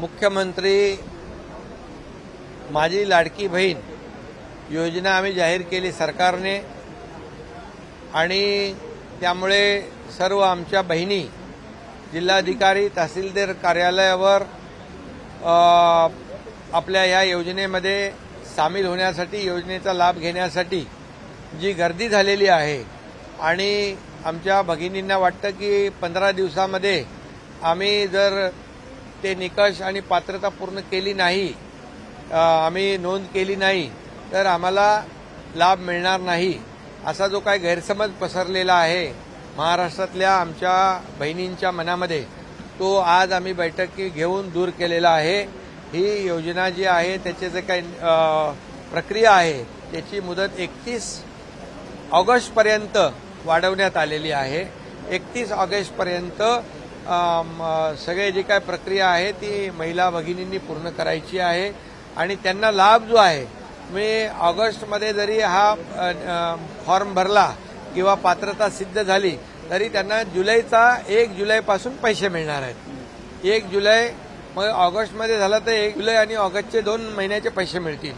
मुख्यमंत्री माझी लाडकी बहीण योजना आम्ही जाहीर केली सरकारने. आणि त्यामुळे सर्व आमच्या बहिणी जिल्हाधिकारी तहसीलदार कार्यालयावर आपल्या या योजनेमध्ये सामील होण्यासाठी योजनेचा लाभ घेण्यासाठी जी गर्दी झालेली आहे आणि आमच्या भगिनींना वाटतं की पंधरा दिवसामध्ये आम्ही जर ते निकष आणि पात्रता पूर्ण केली नाही आम्ही नोंद केली नाही तर आम्हाला लाभ मिळणार नाही असा जो काही गैरसमज पसरलेला आहे महाराष्ट्रातल्या आमच्या बहिणींच्या मनामध्ये तो आज आम्ही बैठकी घेऊन दूर केलेला आहे. ही योजना जी आहे त्याचे जे काही प्रक्रिया आहे त्याची मुदत एकतीस ऑगस्टपर्यंत वाढवण्यात आलेली आहे. एकतीस ऑगस्टपर्यंत सगळे जी काय प्रक्रिया आहे ती महिला भगिनींनी पूर्ण करायची आहे. आणि त्यांना लाभ जो आहे मी ऑगस्टमध्ये जरी हा फॉर्म भरला किंवा पात्रता सिद्ध झाली तरी त्यांना जुलैचा एक जुलैपासून पैसे मिळणार आहेत. एक जुलै मग ऑगस्टमध्ये झालं तर एक जुलै आणि ऑगस्टचे दोन महिन्याचे पैसे मिळतील.